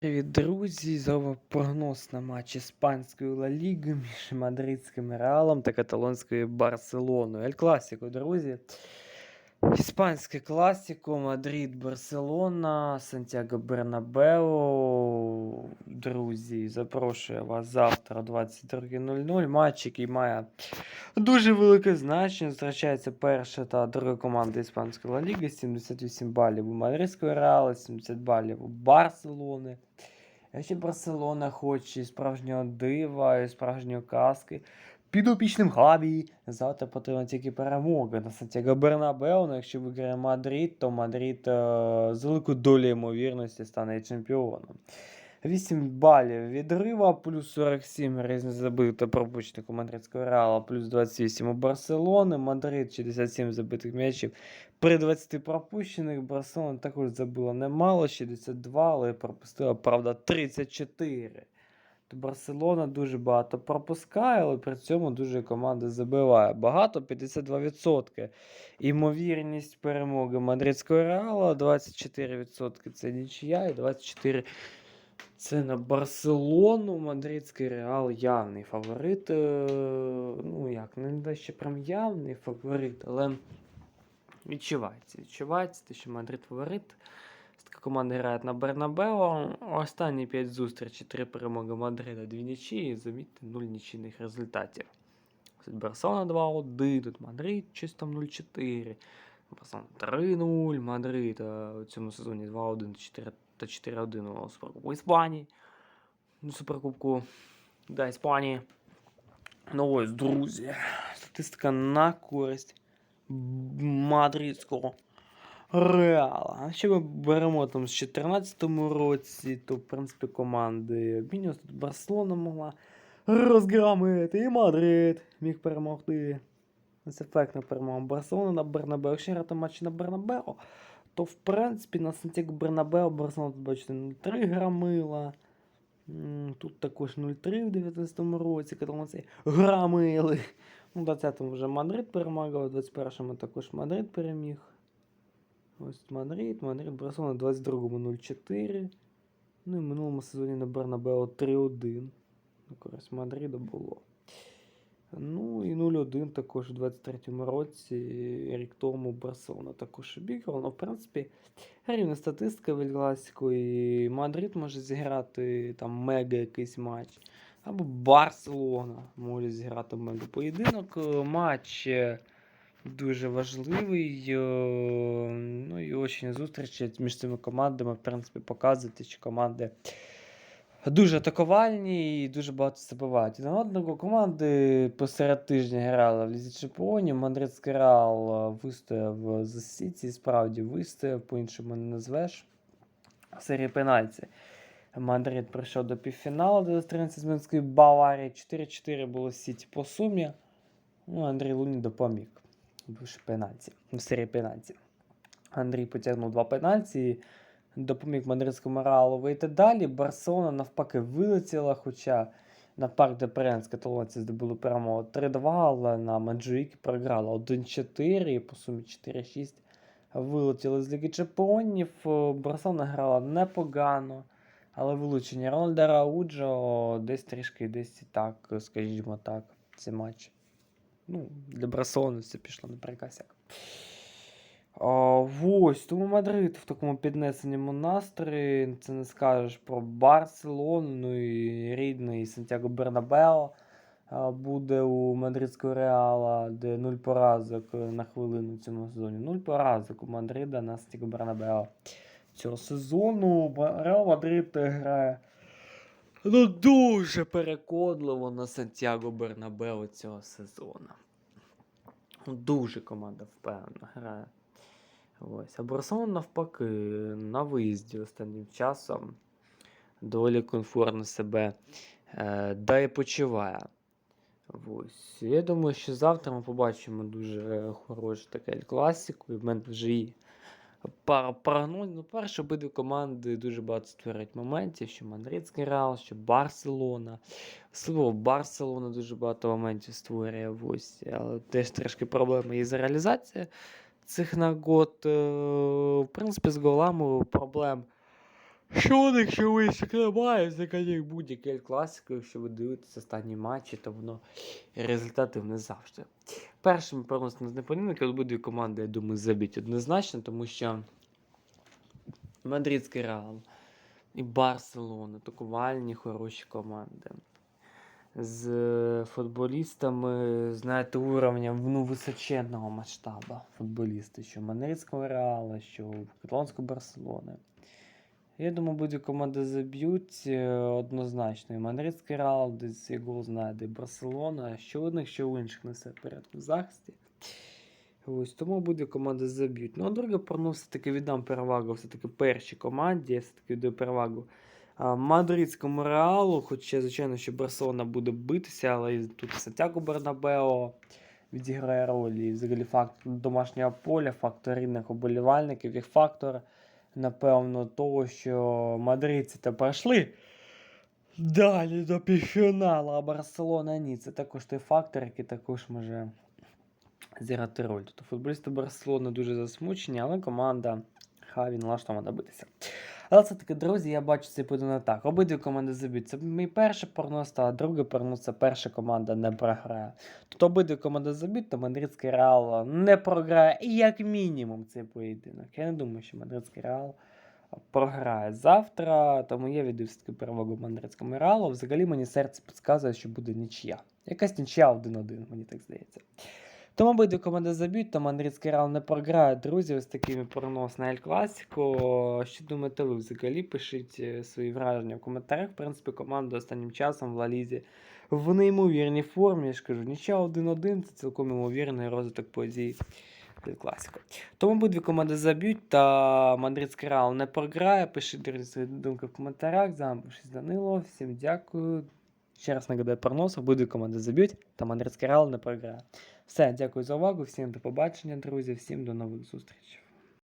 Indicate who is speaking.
Speaker 1: Привіт, друзі! Знову прогноз на матч іспанської Ла Ліги між мадридським Реалом та каталонською Барселоною. Ель Класіко, друзі. Іспанське класіко, Мадрид, Барселона, Сантьяго Бернабеу. Друзі, запрошую вас завтра о 22.00. Матч, який має дуже велике значення. Зустрічається перша та друга команда Іспанської Ла Ліги. 78 балів у Мадридської Реала, 70 балів у Барселони. Якщо Барселона хоче справжнього дива і справжньої казки, підопічним Гаві завтра потрібна тільки перемога на Сантьяго Бернабеу. Ну, якщо виграє Мадрид, то Мадрид е, з великою долею ймовірності стане чемпіоном. 8 балів відрива, плюс 47 різні забитих пропущених у мадридського Реала, плюс 28 у Барселони, Мадрид 67 забитих м'ячів. При 20 пропущених Барселона також забила немало, 62, але пропустила, правда, 34. То Барселона дуже багато пропускає, але при цьому дуже команда забиває. Багато 52%. Імовірність перемоги мадридського Реала 24% це нічия і 24% це на Барселону. Мадридський Реал явний фаворит. Е, Ну як, не те, прям явний фаворит, але відчувається. Відчувається, те, що Мадрид фаворит. Така команда грає на Бернабео. Останні 5 зустрічей, 3 перемоги Мадрида, 2 нічиї, замітьте, 0 нічийних результатів. Барселона 2-1, тут Мадрид щось там 0-4. Барселона 3-0, Мадрид а, у цьому сезоні 2-1 4 та 4-1 у Суперкубку Іспанії. Суперкубку да, Іспанії. Ну ось, друзі. Статистика на користь мадридського Реала. А Якщо ми беремо там з 2014 році, то в принципі команди обмінювалися. Тут Барселона могла розгромити і Мадрид міг перемогти. Ось ефектна перемога Барселона на Бернабеу. Якщо грати матч на Бернабеу, то в принципі на Сантьяго Бернабеу Барселона, тут бачите, 0,3 грамила. Тут також 0,3 в 19-му році, каталонці грамили. У 20-му вже Мадрид перемагав, у 21-му також Мадрид переміг. Ось Мадрид, Мадрид, Барселона у 22-му 0-4. Ну і в минулому сезоні на Бернабео 3-1. На користь Мадрида було. Ну і 0-1 також у 23-му році, рік тому Барселона також обіграла. Ну, в принципі, рівна статистика в Ель і Мадрид може зіграти там мега якийсь матч. Або Барселона може зіграти мега поєдинок. Е, Матч е, дуже важливий. І очень зустрічі між цими командами, в принципі, показують, що команди дуже атакувальні і дуже багато забивають. На одного команди посеред тижня грала в Лізі Чемпіонів. Мадридський Реал е, вистояв за Сіті, справді вистояв, по-іншому не назвеш. В серії пенальті. Мадрид прийшов до півфіналу до з Мінською Баварії. 4-4 було Сіті по сумі. Ну, Андрій Луні допоміг. Більше пенальті. В серії пенальті. Андрій потягнув два пенальті допоміг мадридському Реалу вийти далі. Барселона навпаки вилетіла, хоча на парк де Пренс каталонці здобули перемогу 3-2, але на Маджуїкі програла 1-4 і по сумі 4-6 вилетіли з Ліги Чемпіонів. Е, Барселона грала непогано, але вилучення Рональда Рауджо десь трішки десь так, скажімо так, ці матчі. Ну, для Барселони це пішло на перекосяк. А, ось, тому Мадрид в такому піднесеному настрої. Це не скажеш про Барселону, ну і рідний Сантьяго Бернабео буде у мадридського Реала, де 0 поразок на хвилину цьому сезоні. 0 поразок у Мадрида на Сантьяго Бернабео цього сезону. Реал Мадрид грає ну, дуже переконливо на Сантьяго Бернабео цього сезону. Дуже команда впевнено грає. Ось. А Барселона навпаки на виїзді останнім часом доволі комфортно себе е, да і почуває. Ось. Я думаю, що завтра ми побачимо дуже хорошу таке класику. І в мене вже є пара прогнозів. Ну, перше, обидві команди дуже багато створюють моментів, що Мадридський Реал, що Барселона. Особливо Барселона дуже багато моментів створює. Ось. Але теж трошки проблеми є за реалізація цих нагод. Е, В принципі, з голами проблем Що у них висік немає, взагалі будь-який Ель якщо ви дивитесь останні матчі, то воно результативне завжди. Першим переносом не понятно, обидві команди, я думаю, заб'ють однозначно, тому що Мадридський Реал і Барселона атакувальні хороші команди. З футболістами, знаєте, уровнем ну, височенного масштабу футболісти, що Мадридського Реала, що Каталонського Барселони. Я думаю, будь команди заб'ють е, однозначно. І Мадридський Реал десь гол знайде, Барселона, що в одних, що в інших несе порядку в захисті. Ось, тому буде команди заб'ють. Ну, а друге все-таки віддам перевагу все-таки першій команді, я все-таки віддаю перевагу Мадридському Реалу, хоча, звичайно, що Барселона буде битися, але і тут Сантьяго Бернабео відіграє роль. І взагалі фактор домашнього поля, фактор рідних оболівальників і фактор, напевно, того, що мадридці та пройшли далі до півфіналу, а Барселона ні. Це також той фактор, який також може зіграти роль. Тобто футболісти Барселони дуже засмучені, але команда Хаві налаштована битися. Але це таки, друзі, я бачу цей поєдинок так. Обидві команди заб'ють. Це мій перший прогноз, а другий прогноз це перша команда не програє. Тут обидві команди заб'ють, то Мадридський Реал не програє І як мінімум цей поєдинок. Я не думаю, що Мадридський Реал програє завтра, тому я віддаю все-таки перевагу Мадридському Реалу. Взагалі мені серце підказує, що буде нічия. Якась нічия 1-1, мені так здається. Тому обидві команди заб'ють, то Мадридський Реал не програє. Друзі, ось такими прогноз на Ель Класіко. Що думаєте ви взагалі? Пишіть е, свої враження в коментарях. В принципі, команда останнім часом в Лалізі в неймовірній формі. Я ж кажу, нічия 1-1, це цілком ймовірний розвиток подій. Класіко. Тому обидві команди заб'ють, та Мадридський Реал не програє. Пишіть друзі, свої думки в коментарях. З вами був Данило. Всім дякую. Ще раз нагадаю прогноз, обидві команди заб'ють, та Мадридський Реал не програє. Все, дякую за увагу, всім до побачення, друзі, всім до нових зустрічей.